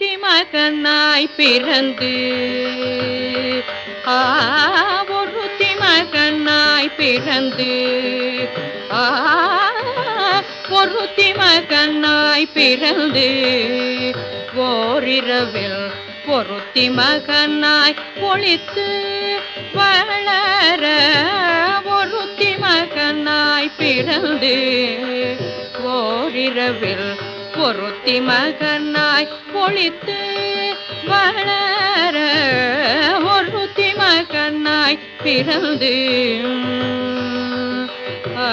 மகனாய் பிறந்து ஆ ஒருத்தி மகனாய் பிறந்து ஆ ஒருத்தி மகனாய் பிறந்து ஓரிரவில் பொருத்தி மகனாய் ஒளித்து வளர ஒருத்தி மகனாய் பிறந்து ஓரிரவில் பொருத்தி மகனாய் ஒளித்து வளர ஒருத்தி மகனாய் பிறந்து ஆ.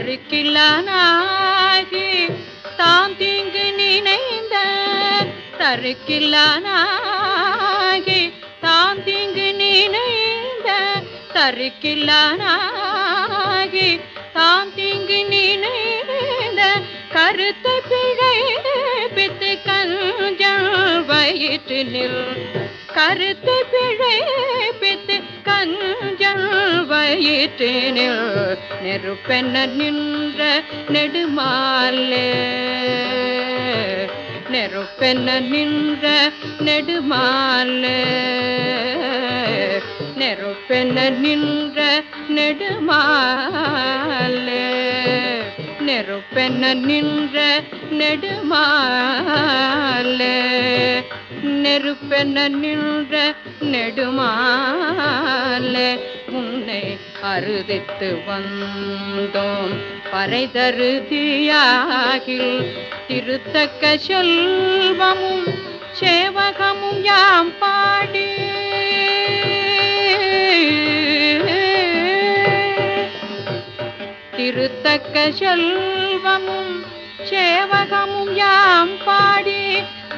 தருக்கில்லானாகி தாம் தீங்கு நினைந்த தருக்கில்லானாகி தாம் தீங்கு நினைந்த தருக்கில்லானாகி தாம் தீங்கு நினைந்த கருத்தை கஞ்சம் வயிற்று நில் கருத்தை பிழைப்பித்து கஞ்சல் வயிற்றினில் நெருப்பென நின்ற நெடுமாலே. நெருப்பென நின்ற நெடுமாலே. நெருப்பென நின்ற நெடுமாலே. நெருப்பென நின்ற நெடுமாலே. நெருப்பென நின்ற நெடுமாலே உன்னை அறுதித்து வந்தோம். பறைதருதியாகில் திருத்தக்க செல்வமும் சேவகமும் யாம் பாடி. திருத்தக்க செல்வமும் சேவகமும் யாம் பாடி.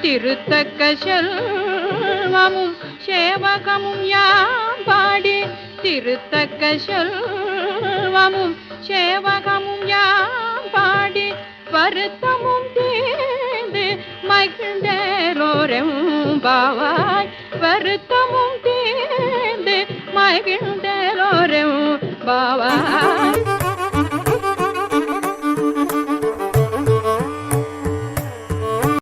திருத்தக்க செல்வமும் சேவகமும் யாம் பாடி திருத்தக்க செல்வமும் சேவகமும் யாம் பாடி வருத்தமும் தீர்ந்து மகிழ்ந்தேரோரும் பாவாய் வருத்தமும் தீர்ந்து மகிழ்ந்தேரோரும் பாவாய்